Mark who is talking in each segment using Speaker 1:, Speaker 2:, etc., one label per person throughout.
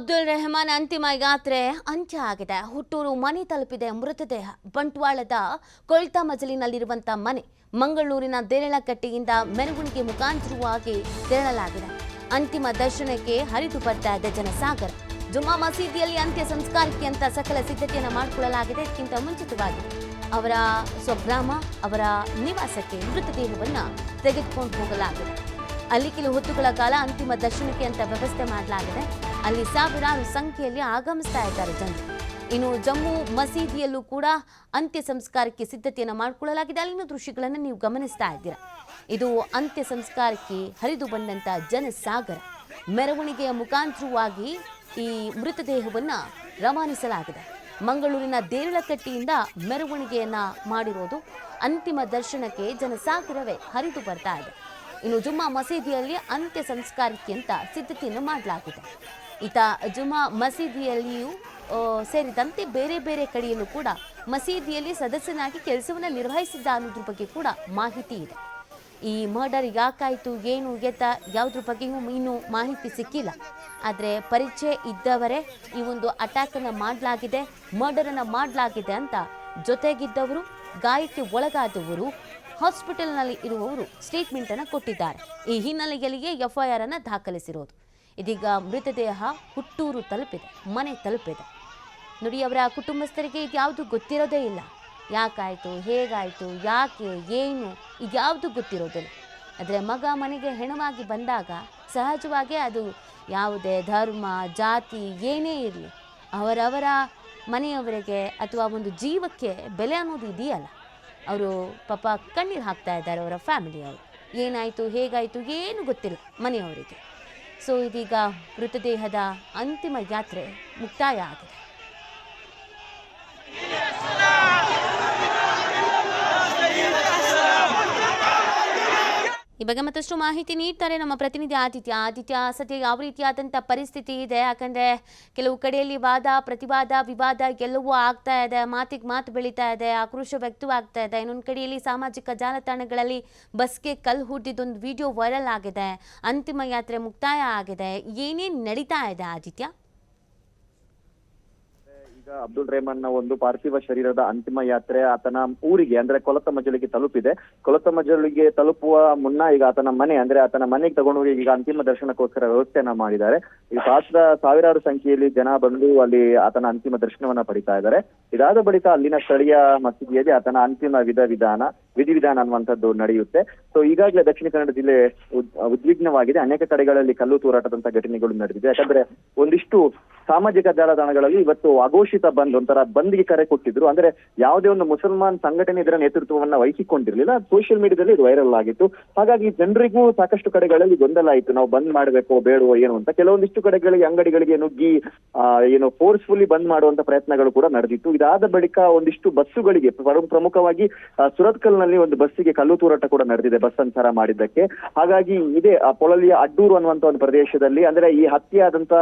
Speaker 1: ಅಬ್ದುಲ್ ರೆಹಮಾನ್ ಅಂತಿಮ ಯಾತ್ರೆ ಅಂತ್ಯ ಆಗಿದೆ ಹುಟ್ಟೂರು ಮನೆ ತಲುಪಿದೆ ಮೃತದೇಹ. ಬಂಟ್ವಾಳದ ಕೊಳ್ತಾ ಮಜಲಿನಲ್ಲಿರುವಂತ ಮನೆ ಮಂಗಳೂರಿನ ದೇರಳಕಟ್ಟೆಯಿಂದ ಮೆರವಣಿಗೆ ಮುಖಾಂತರವಾಗಿ ತೆರಳಲಾಗಿದೆ. ಅಂತಿಮ ದರ್ಶನಕ್ಕೆ ಹರಿದು ಬರ್ತಾ ಜನಸಾಗರ. ಜುಮ್ಮಾ ಮಸೀದಿಯಲ್ಲಿ ಅಂತ್ಯ ಸಂಸ್ಕಾರಕ್ಕೆ ಅಂತ ಸಕಲ ಸಿದ್ಧತೆಯನ್ನು ಮಾಡಿಕೊಳ್ಳಲಾಗಿದೆ. ಇದಕ್ಕಿಂತ ಮುಂಚಿತವಾಗಿ ಅವರ ಸ್ವಗ್ರಾಮ, ಅವರ ನಿವಾಸಕ್ಕೆ ಮೃತದೇಹವನ್ನು ತೆಗೆದುಕೊಂಡು ಹೋಗಲಾಗಿದೆ. ಅಲ್ಲಿ ಕೆಲವು ಹೊತ್ತುಗಳ ಕಾಲ ಅಂತಿಮ ದರ್ಶನಕ್ಕೆ ಅಂತ ವ್ಯವಸ್ಥೆ ಮಾಡಲಾಗಿದೆ. ಅಲ್ಲಿ ಸಾವಿರಾರು ಸಂಖ್ಯೆಯಲ್ಲಿ ಆಗಮಿಸ್ತಾ ಇದ್ದಾರೆ ಜನರು. ಇನ್ನು ಜಮ್ಮು ಮಸೀದಿಯಲ್ಲೂ ಕೂಡ ಅಂತ್ಯ ಸಂಸ್ಕಾರಕ್ಕೆ ಸಿದ್ಧತೆಯನ್ನು ಮಾಡಿಕೊಳ್ಳಲಾಗಿದೆ. ಅಲ್ಲಿನ ದೃಶ್ಯಗಳನ್ನು ನೀವು ಗಮನಿಸ್ತಾ ಇದ್ದೀರಾ. ಇದು ಅಂತ್ಯ ಸಂಸ್ಕಾರಕ್ಕೆ ಹರಿದು ಬಂದಂಥ ಜನಸಾಗರ. ಮೆರವಣಿಗೆಯ ಮುಖಾಂತರವಾಗಿ ಈ ಮೃತದೇಹವನ್ನು ರವಾನಿಸಲಾಗಿದೆ. ಮಂಗಳೂರಿನ ದೇರಳಕಟ್ಟಿಯಿಂದ ಮೆರವಣಿಗೆಯನ್ನು ಮಾಡಿರೋದು ಅಂತಿಮ ದರ್ಶನಕ್ಕೆ ಜನಸಾಗರವೇ ಹರಿದು ಬರ್ತಾ ಇದೆ. ಇನ್ನು ಜುಮ್ಮಾ ಮಸೀದಿಯಲ್ಲಿ ಅಂತ್ಯ ಸಂಸ್ಕಾರಕ್ಕೆ ಅಂತ ಸಿದ್ಧತೆಯನ್ನು ಮಾಡಲಾಗಿದೆ. ಈತ ಜುಮಾ ಮಸೀದಿಯಲ್ಲಿಯೂ ಸೇರಿದಂತೆ ಬೇರೆ ಬೇರೆ ಕಡೆಯಲ್ಲೂ ಕೂಡ ಮಸೀದಿಯಲ್ಲಿ ಸದಸ್ಯನಾಗಿ ಕೆಲಸವನ್ನು ನಿರ್ವಹಿಸಿದ್ದ ಅನ್ನೋದ್ರ ಬಗ್ಗೆ ಕೂಡ ಮಾಹಿತಿ ಇದೆ. ಈ ಮರ್ಡರ್ ಯಾಕಾಯಿತು ಏನು, ಎತ್ತ, ಯಾವುದ್ರ ಬಗ್ಗೆಯೂ ಇನ್ನೂ ಮಾಹಿತಿ ಸಿಕ್ಕಿಲ್ಲ. ಆದರೆ ಪರಿಚಯ ಇದ್ದವರೇ ಈ ಒಂದು ಅಟ್ಯಾಕನ್ನು ಮಾಡಲಾಗಿದೆ ಮರ್ಡರನ್ನು ಮಾಡಲಾಗಿದೆ ಅಂತ ಜೊತೆಗಿದ್ದವರು, ಗಾಯಕ್ಕೆ ಒಳಗಾದವರು ಹಾಸ್ಪಿಟಲ್ನಲ್ಲಿ ಇರುವವರು ಸ್ಟೇಟ್ಮೆಂಟನ್ನು ಕೊಟ್ಟಿದ್ದಾರೆ. ಈ ಹಿನ್ನೆಲೆಯಲ್ಲಿಯೇ ಎಫ್ಐಆರ್ ಅನ್ನು ದಾಖಲಿಸಿರೋದು. ಇದೀಗ ಮೃತದೇಹ ಹುಟ್ಟೂರು ತಲುಪಿದೆ, ಮನೆ ತಲುಪಿದೆ. ನೋಡಿ, ಅವರ ಕುಟುಂಬಸ್ಥರಿಗೆ ಇದ್ಯಾವುದು ಗೊತ್ತಿರೋದೇ ಇಲ್ಲ. ಯಾಕಾಯಿತು, ಹೇಗಾಯಿತು, ಯಾಕೆ, ಏನು ಇದ್ಯಾವುದು ಗೊತ್ತಿರೋದಿಲ್ಲ. ಆದರೆ ಮಗ ಮನೆಗೆ ಹೆಣವಾಗಿ ಬಂದಾಗ ಸಹಜವಾಗಿ ಅದು ಯಾವುದೇ ಧರ್ಮ, ಜಾತಿ, ಏನೇ ಇರಲಿ, ಅವರವರ ಮನೆಯವರಿಗೆ ಅಥವಾ ಒಂದು ಜೀವಕ್ಕೆ ಬೆಲೆ ಅನ್ನೋದು ಇದೆಯಲ್ಲ. ಅವರು ಪಾಪ ಕಣ್ಣೀರು ಹಾಕ್ತಾ ಇದ್ದಾರೆ ಅವರ ಫ್ಯಾಮಿಲಿಯವರು. ಏನಾಯಿತು, ಹೇಗಾಯಿತು, ಏನು ಗೊತ್ತಿಲ್ಲ ಮನೆಯವರಿಗೆ. ಸೊ ಇದೀಗ ಮೃತದೇಹದ ಅಂತಿಮ ಯಾತ್ರೆ ಮುಕ್ತಾಯ ಆಗಿದೆ. ಈ ಬಗ್ಗೆ ಮತ್ತಷ್ಟು ಮಾಹಿತಿ ನೀಡ್ತಾರೆ ನಮ್ಮ ಪ್ರತಿನಿಧಿ ಆದಿತ್ಯ. ಆದಿತ್ಯ ಸದ್ಯ ಯಾವ ರೀತಿಯಾದಂಥ ಪರಿಸ್ಥಿತಿ ಇದೆ? ಯಾಕಂದರೆ ಕೆಲವು ಕಡೆಯಲ್ಲಿ ವಾದ, ಪ್ರತಿವಾದ, ವಿವಾದ ಎಲ್ಲವೂ ಆಗ್ತಾ ಇದೆ. ಮಾತಿಗೆ ಮಾತು ಬೆಳೀತಾ ಇದೆ. ಆಕ್ರೋಶ ವ್ಯಕ್ತವಾಗ್ತಾ ಇದೆ. ಇನ್ನೊಂದು ಕಡೆಯಲ್ಲಿ ಸಾಮಾಜಿಕ ಜಾಲತಾಣಗಳಲ್ಲಿ ಬಸ್ಗೆ ಕಲ್ಲು ಹುಟ್ಟಿದ್ದೊಂದು ವಿಡಿಯೋ ವೈರಲ್ ಆಗಿದೆ. ಅಂತಿಮ ಯಾತ್ರೆ ಮುಕ್ತಾಯ ಆಗಿದೆ. ಏನೇನು ನಡೀತಾ ಇದೆ ಆದಿತ್ಯ?
Speaker 2: ಅಬ್ದುಲ್ ರೆಹಮಾನ್ನ ಒಂದು ಪಾರ್ಥಿವ ಶರೀರದ ಅಂತಿಮ ಯಾತ್ರೆ ಆತನ ಊರಿಗೆ, ಅಂದ್ರೆ ಕೊಲತ ಮಜಲಿಗೆ ತಲುಪಿದೆ. ಕೊಲತ ಮಜಲಿಗೆ ತಲುಪುವ ಮುನ್ನ ಈಗ ಆತನ ಮನೆ, ಅಂದ್ರೆ ಆತನ ಮನೆಗೆ ತಗೊಂಡು ಹೋಗಿ ಈಗ ಅಂತಿಮ ದರ್ಶನಕ್ಕೋಸ್ಕರ ವ್ಯವಸ್ಥೆಯನ್ನ ಮಾಡಿದ್ದಾರೆ. ಈಗ ಸಾವಿರ ಸಾವಿರಾರು ಸಂಖ್ಯೆಯಲ್ಲಿ ಜನ ಬಂದು ಅಲ್ಲಿ ಆತನ ಅಂತಿಮ ದರ್ಶನವನ್ನ ಪಡಿತಾ ಇದ್ದಾರೆ. ಇದಾದ ಬಳಿಕ ಅಲ್ಲಿನ ಸ್ಥಳೀಯ ಮಸೀದಿಯಲ್ಲಿ ಆತನ ಅಂತಿಮ ವಿಧ ವಿಧಾನ ವಿಧಿವಿಧಾನ ಅನ್ನುವಂಥದ್ದು ನಡೆಯುತ್ತೆ. ಸೊ ಈಗಾಗಲೇ ದಕ್ಷಿಣ ಕನ್ನಡ ಜಿಲ್ಲೆ ಉದ್ವಿಗ್ನವಾಗಿದೆ. ಅನೇಕ ಕಡೆಗಳಲ್ಲಿ ಕಲ್ಲು ತೂರಾಟದಂತಹ ಘಟನೆಗಳು ನಡೆದಿದೆ. ಯಾಕಂದ್ರೆ ಒಂದಿಷ್ಟು ಸಾಮಾಜಿಕ ಜಾಲತಾಣಗಳಲ್ಲಿ ಇವತ್ತು ಅಘೋಷಿತ ಬಂದ್ ಒಂಥರ ಬಂದ್ಗೆ ಕರೆ ಕೊಟ್ಟಿದ್ರು. ಅಂದ್ರೆ ಯಾವುದೇ ಒಂದು ಮುಸಲ್ಮಾನ್ ಸಂಘಟನೆ ಇದರ ನೇತೃತ್ವವನ್ನ ವಹಿಸಿಕೊಂಡಿರಲಿಲ್ಲ. ಸೋಷಿಯಲ್ ಮೀಡಿಯಾದಲ್ಲಿ ಇದು ವೈರಲ್ ಆಗಿತ್ತು. ಹಾಗಾಗಿ ಜನರಿಗೂ ಸಾಕಷ್ಟು ಕಡೆಗಳಲ್ಲಿ ಗೊಂದಲ ಆಯಿತು. ನಾವು ಬಂದ್ ಮಾಡಬೇಕೋ ಬೇಡವೋ ಏನು ಅಂತ. ಕೆಲವೊಂದಿಷ್ಟು ಕಡೆಗಳಿಗೆ ಅಂಗಡಿಗಳಿಗೆ ನುಗ್ಗಿ ಏನು ಫೋರ್ಸ್ಫುಲ್ಲಿ ಬಂದ್ ಮಾಡುವಂತ ಪ್ರಯತ್ನಗಳು ಕೂಡ ನಡೆದಿತ್ತು. ಇದಾದ ಬಳಿಕ ಒಂದಿಷ್ಟು ಬಸ್ಸುಗಳಿಗೆ ಪ್ರ- ಪ್ರಮುಖವಾಗಿ ಆ, ಸುರತ್ಕಲ್ನಲ್ಲಿ ಒಂದು ಬಸ್ಸಿಗೆ ಕಲ್ಲು ತೂರಾಟ ಕೂಡ ನಡೆದಿದೆ ಬಸ್ ಸಂಚಾರ ಮಾಡಿದ್ದಕ್ಕೆ. ಹಾಗಾಗಿ ಇದೇ ಪೊಳಲಿಯ ಅಡ್ಡೂರು ಅನ್ನುವಂತ ಒಂದು ಪ್ರದೇಶದಲ್ಲಿ, ಅಂದ್ರೆ ಈ ಹತ್ಯೆ ಆದಂತ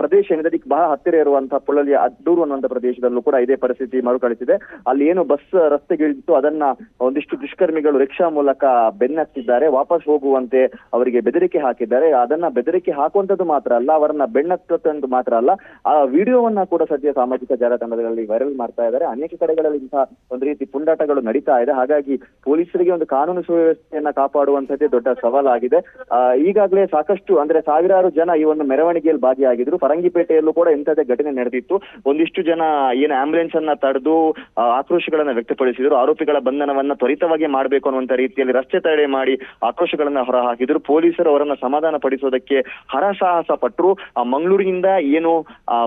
Speaker 2: ಪ್ರದೇಶ ಏನಿದೆ, ಅದಕ್ಕೆ ಬಹಳ ಹತ್ತಿರ ಇರುವಂತಹ ಪೊಳಲಿಯ ಅಡ್ಡೂರು ಅನ್ನುವಂತ ಪ್ರದೇಶದಲ್ಲೂ ಕೂಡ ಇದೇ ಪರಿಸ್ಥಿತಿ ಮರುಕಳಿಸಿದೆ. ಅಲ್ಲಿ ಏನು ಬಸ್ ರಸ್ತೆಗೆ ಗಿಳಿದಿತ್ತು ಅದನ್ನ ಒಂದಿಷ್ಟು ದುಷ್ಕರ್ಮಿಗಳು ರಿಕ್ಷಾ ಮೂಲಕ ಬೆನ್ನತ್ತಿದ್ದಾರೆ, ವಾಪಸ್ ಹೋಗುವಂತೆ ಅವರಿಗೆ ಬೆದರಿಕೆ ಹಾಕಿದ್ದಾರೆ. ಅದನ್ನ ಬೆದರಿಕೆ ಹಾಕುವಂತದ್ದು ಮಾತ್ರ ಅಲ್ಲ, ಅವರನ್ನ ಬೆನ್ನತ್ತದ್ದು ಮಾತ್ರ ಅಲ್ಲ. ಆ ವಿಡಿಯೋವನ್ನ ಕೂಡ ಸದ್ಯ ಸಾಮಾಜಿಕ ಜಾಲತಾಣಗಳಲ್ಲಿ ವೈರಲ್ ಮಾಡ್ತಾ ಇದ್ದಾರೆ. ಅನೇಕ ಕಡೆಗಳಲ್ಲಿ ಇಂತಹ ಒಂದು ರೀತಿ ಪುಂಡಾಟಗಳು ನಡೀತಾ ಇದೆ. ಹಾಗಾಗಿ ಪೊಲೀಸರಿಗೆ ಒಂದು ಕಾನೂನು ಸುವ್ಯವಸ್ಥೆಯನ್ನ ಕಾಪಾಡುವಂತದ್ದೇ ದೊಡ್ಡ ಸವಾಲಾಗಿದೆ. ಈಗಾಗಲೇ ಸಾಕಷ್ಟು, ಅಂದ್ರೆ ಸಾವಿರಾರು ಜನ ಈ ಒಂದು ಮೆರವಣಿಗೆಯಲ್ಲಿ ಭಾಗಿಯಾಗಿದ್ರು. ಫರಂಗಿಪೇಟೆಯಲ್ಲೂ ಕೂಡ ಇಂಥದ್ದೇ ಘಟನೆ ನಡೆದಿತ್ತು. ಒಂದಿಷ್ಟು ಜನ ಏನು ಆಂಬುಲೆನ್ಸ್ ಅನ್ನ ತಡೆದು ಆಕ್ರೋಶಗಳನ್ನ ವ್ಯಕ್ತಪಡಿಸಿದ್ರು. ಆರೋಪಿಗಳ ಬಂಧನವನ್ನ ತ್ವರಿತವಾಗಿ ಮಾಡಬೇಕು ಅನ್ನುವಂತ ರೀತಿಯಲ್ಲಿ ರಸ್ತೆ ತಡೆ ಮಾಡಿ ಆಕ್ರೋಶಗಳನ್ನ ಹೊರಹಾಕಿದ್ರು. ಪೊಲೀಸರು ಅವರನ್ನ ಸಮಾಧಾನ ಪಡಿಸೋದಕ್ಕೆ ಹರಸಾಹಸ ಪಟ್ಟರು ಆ, ಮಂಗಳೂರಿನಿಂದ ಏನು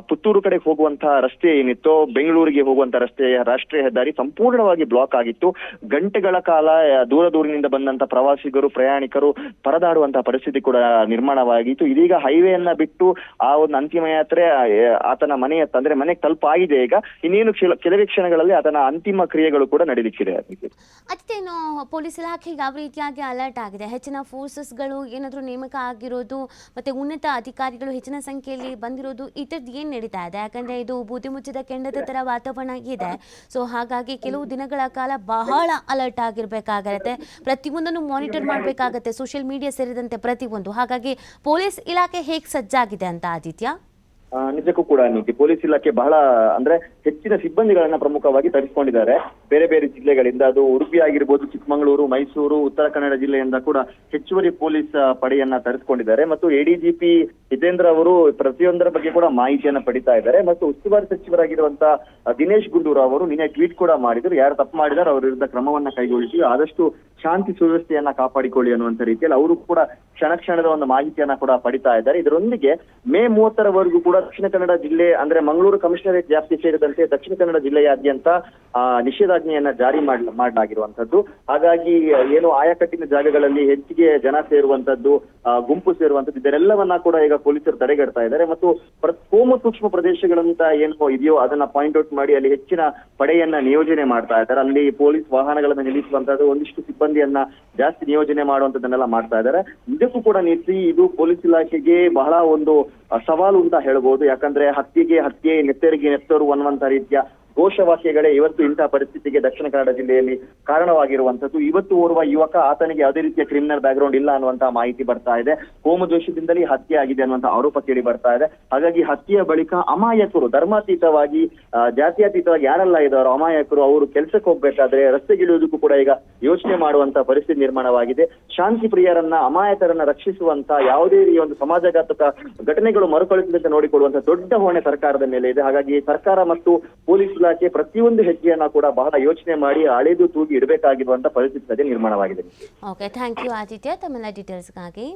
Speaker 2: ಪುತ್ತೂರು ಕಡೆ ಹೋಗುವಂತಹ ರಸ್ತೆ ಏನಿತ್ತು, ಬೆಂಗಳೂರಿಗೆ ಹೋಗುವಂತ ರಸ್ತೆ ರಾಷ್ಟ್ರೀಯ ಹೆದ್ದಾರಿ ಸಂಪೂರ್ಣವಾಗಿ ಬ್ಲಾಕ್ ಆಗಿತ್ತು. ಗಂಟೆಗಳ ಕಾಲ ದೂರ ದೂರಿನಿಂದ ಬಂದಂತ ಪ್ರವಾಸಿಗರು, ಪ್ರಯಾಣಿಕರು ಪರದಾಡುವಂತಹ ಪರಿಸ್ಥಿತಿ ಕೂಡ ನಿರ್ಮಾಣವಾಗಿತ್ತು. ಇದೀಗ ಹೈವೇಯನ್ನ ಬಿಟ್ಟು ಆ ಒಂದು ಅಂತಿಮ ಯಾತ್ರೆ ಆತನ ಮನೆಯ ಅಂದ್ರೆ ಮನೆಗೆ ತಲುಪಾಗಿದೆ ಈಗ. ಇನ್ನೇನು ಕೆಲ- ಕೆಲವೇ ಕ್ಷಣಗಳಲ್ಲಿ ಆತನ ಅಂತಿಮ ಕ್ರಿಯೆಗಳು ಕೂಡ ನಡೀಲಿಕ್ಕಿದೆ
Speaker 1: ಅದೇನು ಪೊಲೀಸ್ ಇಲಾಖೆ ಯಾವ ರೀತಿಯಾಗಿ ಅಲರ್ಟ್ ಆಗಿದೆ? ಹೆಚ್ಚಿನ ಫೋರ್ಸಸ್ಗಳು ಏನಾದರೂ ನೇಮಕ ಆಗಿರೋದು, ಮತ್ತೆ ಉನ್ನತ ಅಧಿಕಾರಿಗಳು ಹೆಚ್ಚಿನ ಸಂಖ್ಯೆಯಲ್ಲಿ ಬಂದಿರೋದು, ಈ ಏನ್ ನಡೀತಾ ಇದೆ? ಯಾಕಂದ್ರೆ ಇದು ಬೂದಿ ಮುಚ್ಚಿದ ಕೆಂಡದ ತರ ವಾತಾವರಣ ಇದೆ. ಸೊ ಹಾಗಾಗಿ ಕೆಲವು ದಿನಗಳ ಕಾಲ ಬಹಳ ಅಲರ್ಟ್ ಆಗಿರಬೇಕಾಗತ್ತೆ. ಪ್ರತಿಯೊಂದನ್ನು ಮಾನಿಟರ್ ಮಾಡಬೇಕಾಗತ್ತೆ. ಸೋಷಿಯಲ್ ಮೀಡಿಯಾ ಸೇರಿದಂತೆ ಪ್ರತಿಯೊಂದು. ಹಾಗಾಗಿ ಪೊಲೀಸ್ ಇಲಾಖೆ ಹೇಗೆ ಸಜ್ಜಾಗಿದೆ ಅಂತ ಆದಿತ್ಯ?
Speaker 2: ನಿಜಕ್ಕೂ ಕೂಡ ನೀತಿ ಪೊಲೀಸ್ ಇಲಾಖೆ ಬಹಳ ಅಂದ್ರೆ ಹೆಚ್ಚಿನ ಸಿಬ್ಬಂದಿಗಳನ್ನ ಪ್ರಮುಖವಾಗಿ ತರಿಸಿಕೊಂಡಿದ್ದಾರೆ. ಬೇರೆ ಬೇರೆ ಜಿಲ್ಲೆಗಳಿಂದ ಅದು ಉಡುಪಿ ಆಗಿರ್ಬೋದು ಚಿಕ್ಕಮಗಳೂರು, ಮೈಸೂರು, ಉತ್ತರ ಕನ್ನಡ ಜಿಲ್ಲೆಯಿಂದ ಕೂಡ ಹೆಚ್ಚುವರಿ ಪೊಲೀಸ್ ಪಡೆಯನ್ನ ತರಿಸಿಕೊಂಡಿದ್ದಾರೆ. ಮತ್ತು ಎಡಿಜಿಪಿ ಜಿತೇಂದ್ರ ಅವರು ಪ್ರತಿಯೊಂದರ ಬಗ್ಗೆ ಕೂಡ ಮಾಹಿತಿಯನ್ನ ಪಡಿತಾ ಇದ್ದಾರೆ. ಮತ್ತು ಉಸ್ತುವಾರಿ ಸಚಿವರಾಗಿರುವಂತ ದಿನೇಶ್ ಗುಂಡೂರಾವ್ ಅವರು ನಿನ್ನೆ ಟ್ವೀಟ್ ಕೂಡ ಮಾಡಿದ್ರು. ಯಾರು ತಪ್ಪು ಮಾಡಿದಾರೆ ಅವರ ವಿರುದ್ಧ ಕ್ರಮವನ್ನ ಕೈಗೊಳ್ಳಿ, ಆದಷ್ಟು ಶಾಂತಿ ಸುವ್ಯವಸ್ಥೆಯನ್ನ ಕಾಪಾಡಿಕೊಳ್ಳಿ ಅನ್ನುವಂತ ರೀತಿಯಲ್ಲಿ ಅವರು ಕೂಡ ಕ್ಷಣ ಕ್ಷಣದ ಒಂದು ಮಾಹಿತಿಯನ್ನ ಕೂಡ ಪಡಿತಾ ಇದ್ದಾರೆ. ಇದರೊಂದಿಗೆ ಮೇ ಮೂವತ್ತರವರೆಗೂ ಕೂಡ ದಕ್ಷಿಣ ಕನ್ನಡ ಜಿಲ್ಲೆ, ಅಂದ್ರೆ ಮಂಗಳೂರು ಕಮಿಷನರೇಟ್ ವ್ಯಾಪ್ತಿ ಸೇರಿದಂತೆ ದಕ್ಷಿಣ ಕನ್ನಡ ಜಿಲ್ಲೆಯಾದ್ಯಂತ ನಿಷೇಧಾಜ್ಞೆಯನ್ನ ಜಾರಿ ಮಾಡ್ ಮಾಡಲಾಗಿರುವಂತದ್ದು ಹಾಗಾಗಿ, ಏನು ಆಯಕಟ್ಟಿನ ಜಾಗಗಳಲ್ಲಿ ಹೆಚ್ಚಿಗೆ ಜನ ಸೇರುವಂತದ್ದು ಗುಂಪು ಸೇರುವಂತದ್ದು ಇದರೆಲ್ಲವನ್ನ ಕೂಡ ಈಗ ಪೊಲೀಸರು ತಡೆಗಟ್ತಾ ಇದ್ದಾರೆ. ಮತ್ತು ಕೋಮು ಸೂಕ್ಷ್ಮ ಪ್ರದೇಶಗಳಂತ ಏನು ಇದೆಯೋ ಅದನ್ನ ಪಾಯಿಂಟ್ ಔಟ್ ಮಾಡಿ ಅಲ್ಲಿ ಹೆಚ್ಚಿನ ಪಡೆಯನ್ನ ನಿಯೋಜನೆ ಮಾಡ್ತಾ ಇದ್ದಾರೆ. ಅಲ್ಲಿ ಪೊಲೀಸ್ ವಾಹನಗಳನ್ನ ನಿಲ್ಲಿಸುವಂತದ್ದು ಒಂದಿಷ್ಟು ಸಿಬ್ಬಂದಿಯನ್ನ ಜಾಸ್ತಿ ನಿಯೋಜನೆ ಮಾಡುವಂತದನ್ನೆಲ್ಲ ಮಾಡ್ತಾ ಇದ್ದಾರೆ. ಇದಕ್ಕೂ ಕೂಡ ನೀತಿ ಇದು ಪೊಲೀಸ್ ಇಲಾಖೆಗೆ ಬಹಳ ಒಂದು ಸವಾಲು ಅಂತ ಹೇಳ್ಬೋದು. ಯಾಕಂದ್ರೆ ಹತ್ಯೆಗೆ ಹತ್ಯೆ, ನೆತ್ತರಿಗೆ ನೆತ್ತರು ಅನ್ನುವಂತ ರೀತಿಯ ಘೋಷವಾಕ್ಯಗಳೇ ಇವತ್ತು ಇಂತಹ ಪರಿಸ್ಥಿತಿಗೆ ದಕ್ಷಿಣ ಕನ್ನಡ ಜಿಲ್ಲೆಯಲ್ಲಿ ಕಾರಣವಾಗಿರುವಂತದ್ದು ಇವತ್ತು ಓರ್ವ ಯುವಕ ಆತನಿಗೆ ಯಾವುದೇ ರೀತಿಯ ಕ್ರಿಮಿನಲ್ ಬ್ಯಾಕ್ಗ್ರೌಂಡ್ ಇಲ್ಲ ಅನ್ನುವಂತಹ ಮಾಹಿತಿ ಬರ್ತಾ ಇದೆ. ಹೋಮ ದೋಷದಿಂದಲೇ ಹತ್ಯೆ ಆಗಿದೆ ಅನ್ನುವಂತಹ ಆರೋಪ ಕೇಳಿ ಬರ್ತಾ ಇದೆ. ಹಾಗಾಗಿ ಹತ್ಯೆಯ ಬಳಿಕ ಅಮಾಯಕರು, ಧರ್ಮಾತೀತವಾಗಿ ಜಾತ್ಯಾತೀತವಾಗಿ ಜಾತ್ಯತೀತವಾಗಿ ಯಾರೆಲ್ಲ ಇದ್ದಾರೋ ಅಮಾಯಕರು ಅವರು ಕೆಲಸಕ್ಕೆ ಹೋಗ್ಬೇಕಾದ್ರೆ ರಸ್ತೆಗಿಳಿಯೋದಕ್ಕೂ ಕೂಡ ಈಗ ಯೋಚನೆ ಮಾಡುವಂತಹ ಪರಿಸ್ಥಿತಿ ನಿರ್ಮಾಣವಾಗಿದೆ. ಶಾಂತಿ ಪ್ರಿಯರನ್ನ, ಅಮಾಯಕರನ್ನ ರಕ್ಷಿಸುವಂತ ಯಾವುದೇ ಈ ಒಂದು ಸಮಾಜಘಾತಕ ಘಟನೆಗಳು ಮರುಕಳಿಸದಂತೆ ನೋಡಿಕೊಳ್ಳುವಂತಹ ದೊಡ್ಡ ಹೊಣೆ ಸರ್ಕಾರದ ಮೇಲೆ ಇದೆ. ಹಾಗಾಗಿ ಸರ್ಕಾರ ಮತ್ತು ಪೊಲೀಸ್ ಇಲಾಖೆ ಪ್ರತಿಯೊಂದು ಹೆಜ್ಜೆಯನ್ನ ಕೂಡ ಬಹಳ ಯೋಚನೆ ಮಾಡಿ ಅಳೆದು ತೂಗಿ ಇಡಬೇಕಾಗಿರುವಂತಹ ಪರಿಸ್ಥಿತಿ ನಿರ್ಮಾಣವಾಗಿದೆ.
Speaker 1: ಓಕೆ ಥ್ಯಾಂಕ್ ಯು ಆದಿತ್ಯ ತಮ್ಮೆಲ್ಲ ಡೀಟೇಲ್ಸ್ಗಾಗಿ